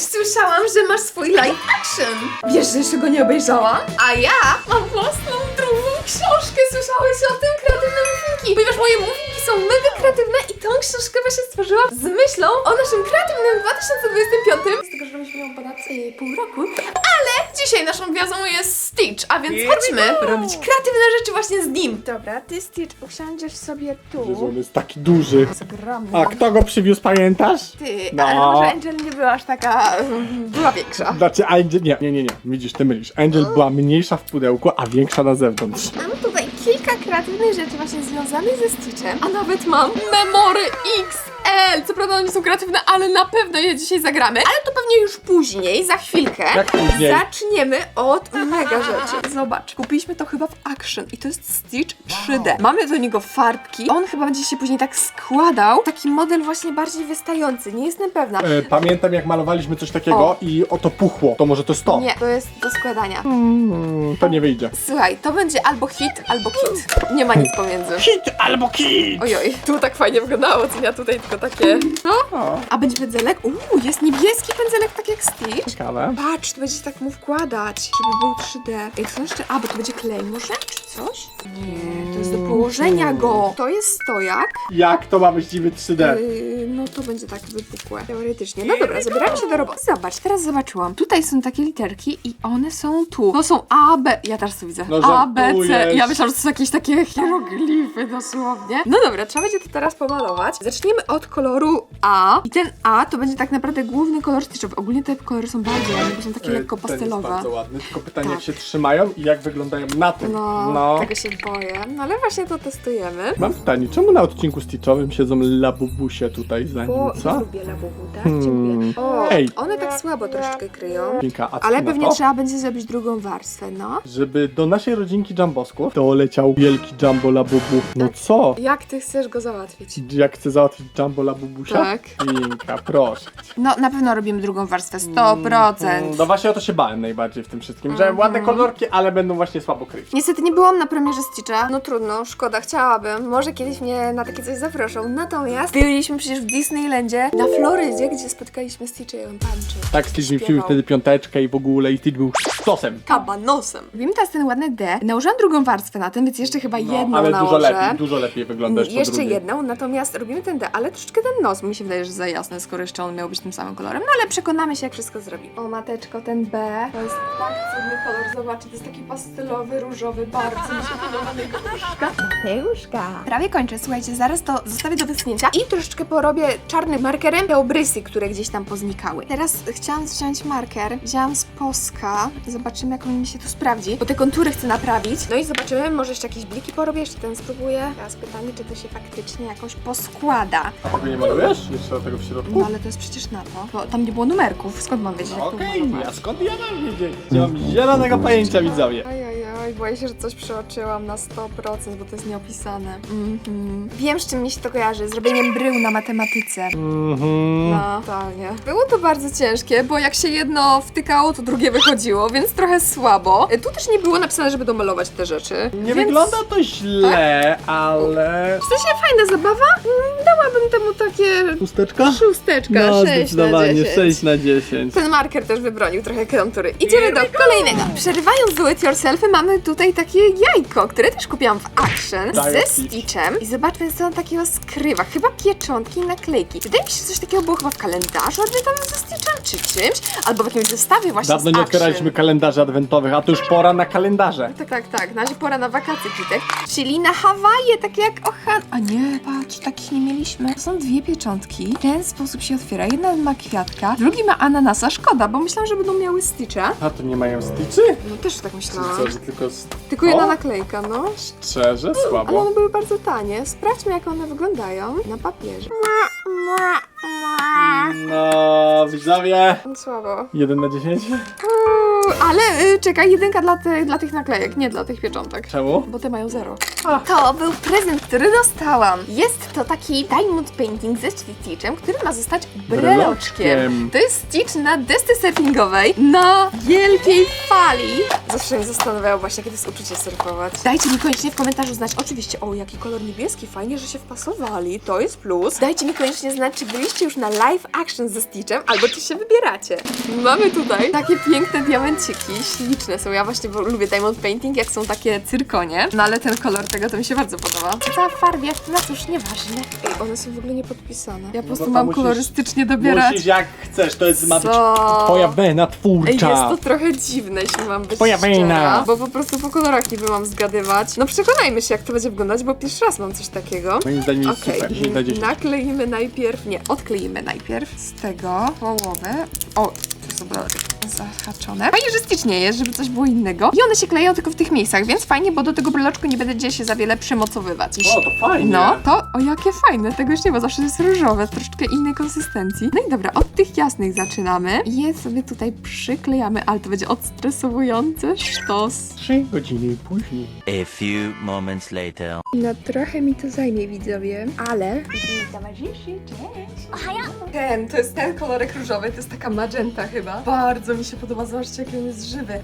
słyszałam, że masz swój live action. Wiesz, że jeszcze go nie obejrzałam? A ja mam własną drugą książkę. Słyszałeś o tym? Kreatywne muffinki. Ponieważ moje muffinki są mega kreatywne i tą książkę właśnie stworzyłam z myślą o naszym kreatywnym 2025. Z tego, że robiliśmy ją ponad y, pół roku. Ale dzisiaj naszą gwiazdą jest Stitch, a więc chodźmy robić kreatywne rzeczy właśnie z nim. Dobra, ty Stitch usiądziesz sobie tu. On jest taki duży. Ogromny. A kto go przywiózł, pamiętasz? Ty, No. ale może Angel nie była aż taka, mm, była większa. Znaczy Angel, nie, nie, nie, nie, widzisz, ty mylisz. Angel była mniejsza w pudełku, a większa na zewnątrz. Mam tutaj kilka kreatywnych rzeczy właśnie związanych ze Stitchem, a nawet mam memory Co prawda one nie są kreatywne, ale na pewno je dzisiaj zagramy. Ale to pewnie już później, za chwilkę. Jak później? Zaczniemy od mega rzeczy. Zobacz, kupiliśmy to chyba w Action i to jest Stitch 3D. Mamy do niego farbki. On chyba będzie się później tak składał. Taki model właśnie bardziej wystający, nie jestem pewna. E, pamiętam jak malowaliśmy coś takiego O. i oto puchło. To może to jest to? Nie, to jest do składania. Mm, to nie wyjdzie. Słuchaj, to będzie albo hit, albo kit. Nie ma nic pomiędzy. Hit albo kit! Ojoj, tu tak fajnie wyglądało, co ja tutaj tylko takie... No. O, A będzie pędzelek? Uuu, jest niebieski pędzelek, tak jak Stitch. ciekawe. Patrz, to będzie tak mu wkładać, żeby był 3D. Ej, co jeszcze? A, bo to będzie klej może? Czy coś? Nie, to jest do położenia go. To jest stojak. Jak to ma być niby 3D? Yy, no to będzie tak wypukłe, teoretycznie. No dobra, zabieramy się do roboty. Zobacz, teraz zobaczyłam. Tutaj są takie literki i one są tu. To są A, B. Ja też to widzę. No A, B, C. żartujesz. Ja myślałam, że to są jakieś takie hieroglify dosłownie. No dobra, trzeba będzie to teraz pomalować. Zaczniemy od koloru A. I ten A to będzie tak naprawdę główny kolor styczowy. Ogólnie te kolory są bardzo ładne, bo są takie lekko ten jest pastelowe. bardzo ładny, tylko pytanie Tak. jak się trzymają i jak wyglądają na tym. No, tego się boję. No ale właśnie to testujemy. Mam pytanie, czemu na odcinku Stitchowym siedzą labubusie tutaj Bo co? lubię labubu, tak? Hmm. Dziękuję. O, Ej. one tak słabo troszeczkę kryją. Pinka, a Ale na pewnie trzeba będzie zrobić drugą warstwę, no. Żeby do naszej rodzinki Jumbosków doleciał wielki Jumbo Labubu. No co? Jak ty chcesz go załatwić? Jak chcę załatwić Jumbo Labubusia? Tak. Pinka, proszę. No, na pewno robimy drugą warstwę, 100%. Mm, No właśnie o to się bałem najbardziej w tym wszystkim, że Mhm. ładne kolorki, ale będą właśnie słabo kryć. Niestety nie byłam na premierze Stitcha. No trudno, szkoda, chciałabym. Może kiedyś mnie na takie coś zaproszą. Natomiast byliśmy przecież w Disneylandzie na Florydzie, gdzie spotkaliśmy Stitcha i on tańczył. Tak, Stitch mi wciął wtedy piąteczkę i w ogóle i Stitch był stosem. Kabanosem. Robimy teraz ten ładny D. Nałożyłam drugą warstwę na tym, więc jeszcze chyba No, jedną ale nałożę. dużo lepiej, dużo lepiej wygląda Jeszcze drugiej. jedną, natomiast robimy ten D, ale troszeczkę ten nos mi się wydaje, że za jasne, skoro jeszcze on miał być tym samym kolorem, no ale przekonamy się, jak wszystko zrobi. O mateczko, ten B, to jest tak cudny kolor, zobaczcie, to jest taki pastelowy, różowy, bardzo mi się podoba Mateuszka. Mateuszka. Prawie kończę, słuchajcie, zaraz to zostawię do wyschnięcia i troszeczkę porobię czarnym markerem te obrysy, które gdzieś tam poznikały. Teraz chciałam wziąć marker, wzięłam z Poska, zobaczymy, jak on mi się tu sprawdzi, bo te kontury chcę naprawić, no i zobaczymy, może jeszcze jakieś bliki porobię, jeszcze ten spróbuję. Teraz pytanie, czy to się faktycznie jakoś poskłada. A tego nie malujesz? Jeszcze tego w środku? No ale to jest przecież na to, bo tam nie było numerków, skąd mam wiedzieć, jak to Okej, a skąd ja mam wiedzieć? Nie mam zielonego pojęcia, widzowie. Oj, oj, oj, boję się, że coś przeoczyłam na 100%, bo to jest nieopisane. Mhm. Wiem, z czym mi się to kojarzy, zrobieniem brył na matematyce. Mhm. No, totalnie. Było to bardzo ciężkie, bo jak się jedno wtykało, to drugie wychodziło, więc trochę słabo. E, Tu też nie było napisane, żeby domalować te rzeczy. Nie więc... wygląda to źle, ale... W sensie fajna zabawa. Mm, Dałabym temu takie Chusteczka? szósteczka, No, 6 na 10. 6 na 10. Ten marker też wybronił trochę kontury. Idziemy do kolejnego. Przerywając do it yourselfy mamy tutaj takie jajko, które też kupiłam w Action ze Stitch. Stitchem. I zobaczmy, co on takiego skrywa. Chyba pieczątki i naklejki. Wydaje mi się, że coś takiego było chyba w kalendarzu adwentowym ze Stitchem, czy czymś. Albo w jakimś zestawie właśnie Dawno z nie Action. otwieraliśmy kalendarzy adwentowych, a to już pora na kalendarze. Tak, tak, tak. Na razie pora na wakacje, Kitek. Czyli na Hawaje, takie jak Ochan. A nie, patrz, takich nie mieliśmy. To są dwie pieczątki. W ten sposób się otwiera. Jedna ma kwiatka, drugi ma ananasa. Szkoda, bo myślałam, że będą miały Stitcha. A to nie mają stitchy? No też tak myślałam. co, że tylko z... Tylko jedna O! naklejka, no. Szczerze? Ale Słabo. one były bardzo tanie. Sprawdźmy, jak one wyglądają na papierze. No, widzowie. Słabo. 1 na 10? Mm, ale y, czekaj, jedynka dla, dla tych naklejek, nie dla tych pieczątek. Czemu? Bo te mają zero. A. To był prezent, który dostałam. Jest to taki diamond painting ze Stitchem, który ma zostać. Breloczkiem. To jest Stitch na desce surfingowej na wielkiej fali. Zawsze mnie zastanawiało właśnie, kiedy jest uczucie surfować. Dajcie mi koniecznie w komentarzu znać, oczywiście, o jaki kolor niebieski, fajnie, że się wpasowali, to jest plus. Dajcie mi koniecznie znać, czy byliście już na live action ze Stitchem, albo czy się wybieracie. Mamy tutaj takie piękne diamenciki, śliczne są. Ja właśnie lubię diamond painting, jak są takie cyrkonie, no ale ten kolor tego to mi się bardzo podoba. Za farbie, no cóż, nieważne. Ej, one są w ogóle niepodpisane. Ja po No prostu to mam musisz- kolorystycznie dobierać. Musisz jak chcesz, to jest ma być Co? twoja wena twórcza. Ej, jest to trochę dziwne, jeśli mam być Twoja szczera, bo po prostu po kolorach niby mam zgadywać. No przekonajmy się, jak to będzie wyglądać, bo pierwszy raz mam coś takiego. Moim zdaniem jest Okej, super, 10 na 10. nakleimy najpierw, nie, odkleimy najpierw z tego połowę. O, to są zahaczone. Fajnie, że Stitch nie jest, żeby coś było innego. I one się kleją tylko w tych miejscach, więc fajnie, bo do tego breloczku nie będzie się za wiele przymocowywać. O, to fajnie. No, to o jakie fajne, tego już nie ma, zawsze jest różowe, troszeczkę innej konsystencji. No i dobra, od tych jasnych zaczynamy. Je sobie tutaj przyklejamy, ale to będzie odstresowujące. Sztos. 3 godziny później. A few moments later. No trochę mi to zajmie, widzowie, ale... Towarzyszy, cześć! Ten, to jest ten kolorek różowy, to jest taka magenta chyba. Bardzo mi się podoba, zobaczcie jaki on jest żywy.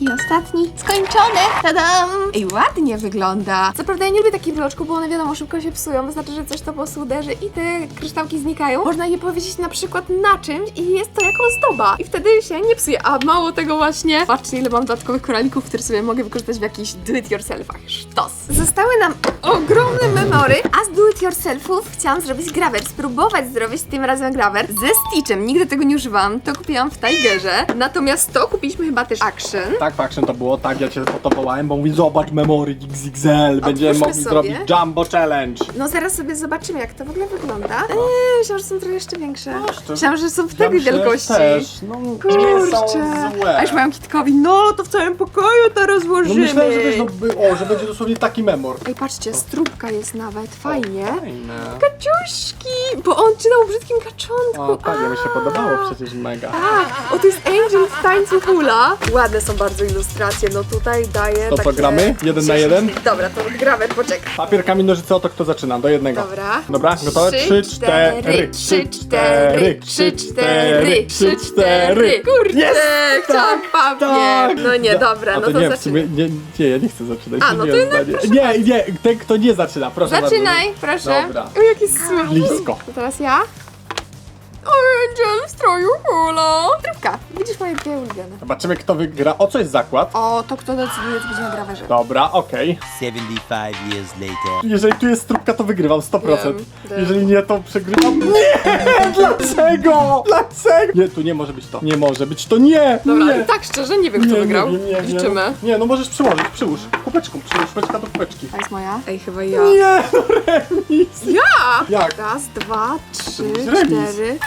I ostatni, skończone! Tadam! Ej, ładnie wygląda. Co prawda ja nie lubię takich bloczków, bo one wiadomo szybko się psują. Wystarczy, że coś to po prostu uderzy i te kryształki znikają. Można je powiedzieć na przykład na czymś i jest to jako ozdoba. I wtedy się nie psuje. A mało tego właśnie. Patrzcie, ile mam dodatkowych koralików, które sobie mogę wykorzystać w jakichś do-it-yourselfach. Sztos! Zostały nam ogromne memory, a z do-it-yourselfów chciałam zrobić grawer. Spróbować zrobić tym razem grawer ze Stitchem. Nigdy tego nie używałam. To kupiłam w Tigerze. Natomiast to kupiliśmy chyba też Action. Tak, Faction to było, tak, ja cię po to wołałem, bo mówi, zobacz memory XXL, będziemy mogli sobie. zrobić Jumbo Challenge. No zaraz sobie zobaczymy, jak to w ogóle wygląda. Eee, myślałam, że są trochę jeszcze większe. to- Myślałam, że są w że wielkości. Też, no, nie są Kurczę. złe. A już mają kitkowi, no to w całym pokoju to No rozłożymy. myślałem, że też, no, by, o, że będzie dosłownie taki memor. Ej, patrzcie, stróbka jest nawet, fajnie. Fajne. Kaczuszki, bo on czytał o brzydkim kaczątku. O, tak, ja mi się podobało przecież mega. Tak, o to jest Angel w tańcu hula. Ładne są bardzo ilustracje, no tutaj daję To co, takie... gramy? Jeden na 10. jeden? Dobra, to grawer, poczekaj. Papier, kamień, nożyce, oto kto zaczyna, do jednego. Dobra. Dobra, gotowe? Trzy, cztery, trzy, cztery, trzy, cztery, trzy, cztery. Kurde, Jest! chciałam Tak, papier. tak. No nie, dobra, A no to to nie, w sumie, zaczynaj. nie, nie, ja nie chcę zaczynać. A, no nie to zdanie. Nie, nie, ten kto nie zaczyna, proszę Zaczynaj, proszę. Dobra. O, jaki słodki. Blisko. To teraz ja? Angel w stroju hula. Trybka, widzisz moje dwie ulubione. Zobaczymy kto wygra. O co jest zakład? O, to kto decyduje, co będzie na grawerze. Dobra, okej. 75 years later. Jeżeli tu jest trupka, to wygrywam 100%. Wiem, wiem. Jeżeli nie, to przegrywam. Nie! Dlaczego? Dlaczego? Nie, tu nie może być to. Nie może być to. Nie! Dobra, nie. tak szczerze nie wiem, kto nie, wygrał. Nie, nie, nie, Liczymy. nie. nie, no możesz przyłożyć, przyłóż. Kubeczką, przyłóż, kubeczka do kubeczki. To jest moja? Ej, chyba ja. Nie, no remis. Ja! Jak? Raz, dwa, trzy, remis. cztery.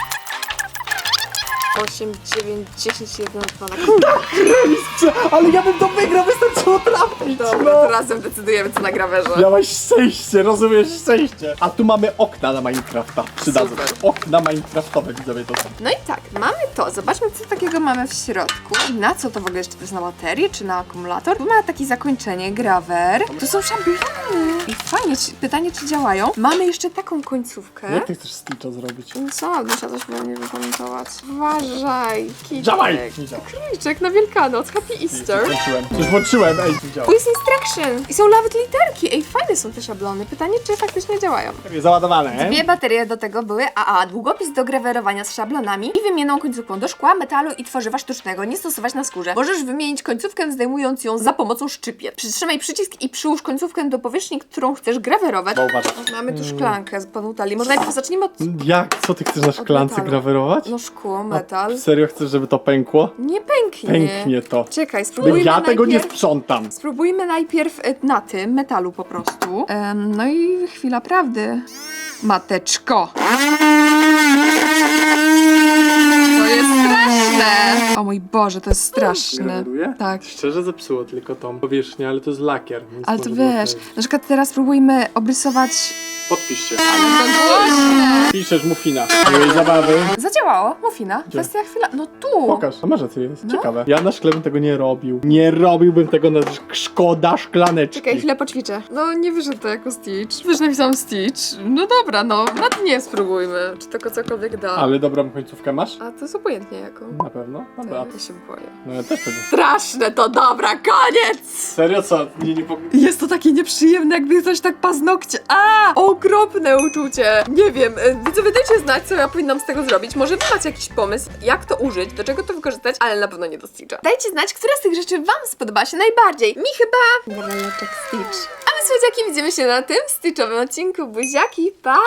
Osiem, dziewięć, dziesięć, jeden, dwa. Prze- Ale ja bym to wygrał, wystarczyło trafić. Dobra, no. to razem decydujemy, co na grawerze. Miałaś szczęście, rozumiesz szczęście. A tu mamy okna na Minecrafta. Przydadzą Super. się. Okna Minecraftowe, widzowie to są. No i tak, mamy to. Zobaczmy, co takiego mamy w środku. I na co to w ogóle jeszcze? To jest na baterię czy na akumulator? Tu ma takie zakończenie, grawer. Tu są szablony. I fajnie, czy, pytanie, czy działają. Mamy jeszcze taką końcówkę. Jak ty chcesz Stitcha zrobić? No Co? Muszę coś wypamiętować. Uważaj, kiczek. Działaj! Nie działa. Króliczek na Wielkanoc, Happy Easter. Włączyłem. Już włączyłem, ej, tu działa. Tu jest instruction. I są nawet literki. Ej, fajne są te szablony. Pytanie, czy faktycznie działają. Załadowane. Dwie baterie do tego były AA, długopis do grawerowania z szablonami i wymienną końcówką do szkła, metalu i tworzywa sztucznego. Nie stosować na skórze. Możesz wymienić końcówkę zdejmując ją za pomocą szczypiec. Przytrzymaj przycisk i przyłóż końcówkę do powierzchni, którą chcesz grawerować. Bo uważaj. Mamy tu szklankę z panutali. Może najpierw zacznijmy od... Jak? Co ty chcesz na szklance metalu. grawerować? No szkło, metal. Serio chcesz, żeby to pękło? Nie pęknie. Pęknie to. Czekaj, Bo spróbujmy ja tego nie sprzątam. Spróbujmy najpierw e, na tym, metalu po prostu. Em, no i chwila prawdy. Mateczko. To jest straszne. O mój Boże, to jest straszne. Graderuje? Tak. Szczerze zepsuło tylko tą powierzchnię, ale to jest lakier. Więc Ale to może było wiesz, na przykład teraz spróbujmy obrysować... Podpisz się. Piszesz mufina. Miłej zabawy. Zadziałało, mufina. Kwestia chwila... No tu! Pokaż, a może co jest? No. Ciekawe. Ja na szkle bym tego nie robił. Nie robiłbym tego na szk- szkoda szklaneczki. Czekaj, chwilę poćwiczę. No nie wyszedł to jako Stitch. Wiesz, napisałam Stitch. No dobra, no. Na dnie spróbujmy. Czy tylko cokolwiek da. Ale dobrą końcówkę masz? A to jest obojętnie jaką. Na pewno? Dobra. Ja się boję. No ja też pewnie. Straszne to, dobra, koniec! Serio co? Nie, nie. Jest to takie nieprzyjemne, jakby ktoś tak paznokcie. A! Okropne uczucie. Nie wiem, y, widzowie dajcie znać, co ja powinnam z tego zrobić. Może wy macie jakiś pomysł, jak to użyć, do czego to wykorzystać, ale na pewno nie do Stitcha. Dajcie znać, która z tych rzeczy wam spodobała się najbardziej. Mi chyba... Breleczek Stitch. A my, słodziaki, widzimy się na tym Stitchowym odcinku. Buziaki, pa!